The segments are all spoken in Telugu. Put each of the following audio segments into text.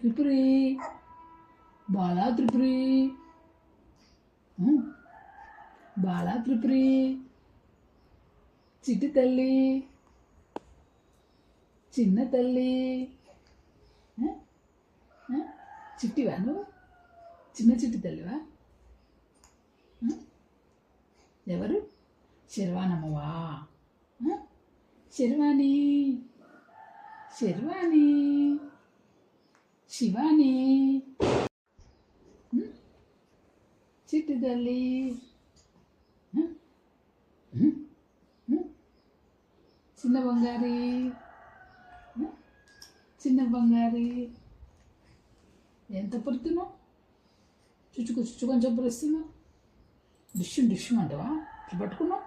త్రిపురి. బాలా త్రిపురి. బాలా త్రిపురి. చిట్టి తల్లి. చిన్న తల్లి. చిట్టివా నువ్వు? చిన్న చిట్టి తల్లివా? ఎవరు? శర్వానమ్మవా? శర్వాణి శర్వాణి శివాని ఉమ్? తల్లి చిన్న బంగారి చిన్న బంగారి ఎంత పొరుతున్నావు చుచ్చుకు చుచ్చుకొని చెప్పరిస్తున్నావు డిష్యం డిష్యం అంటావా పట్టుకున్నావు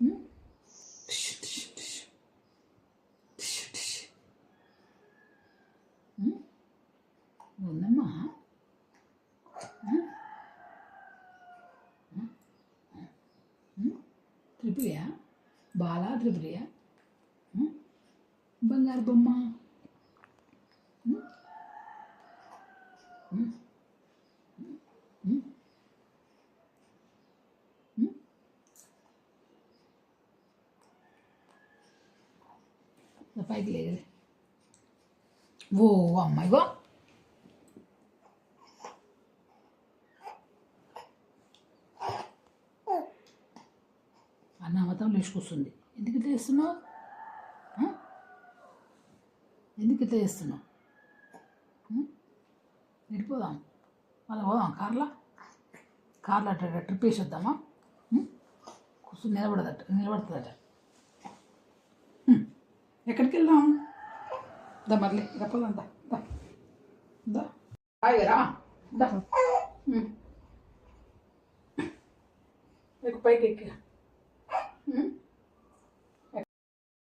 ఉమ్? డిష్యు డిష్యు డిష్యు డిష్యు డిష్యు ఉమ్? ఉందమ్మా. ఉమ్? త్రిపురియా బాలా త్రిపురియా బంగారు బొమ్మ? పైకి లేదు ఓ అమ్మాయి వా లేచి కూర్చుంది ఎందుకు ఇట్లా చేస్తున్నావు? ఎందుకు ఇట్లా చేస్తున్నావు? వెళ్ళిపోదాం. మళ్ళీ పోదాం కార్లో? కార్లో అట్ట ట్రిప్ వేసి వద్దామా కూర్చొని నిలబడదట నిలబడుతుందట. ఎక్కడికి వెళ్దాం? దా మళ్ళీ రప్పదాం దా దా. దా. రా దా. పైకి ఎక్కి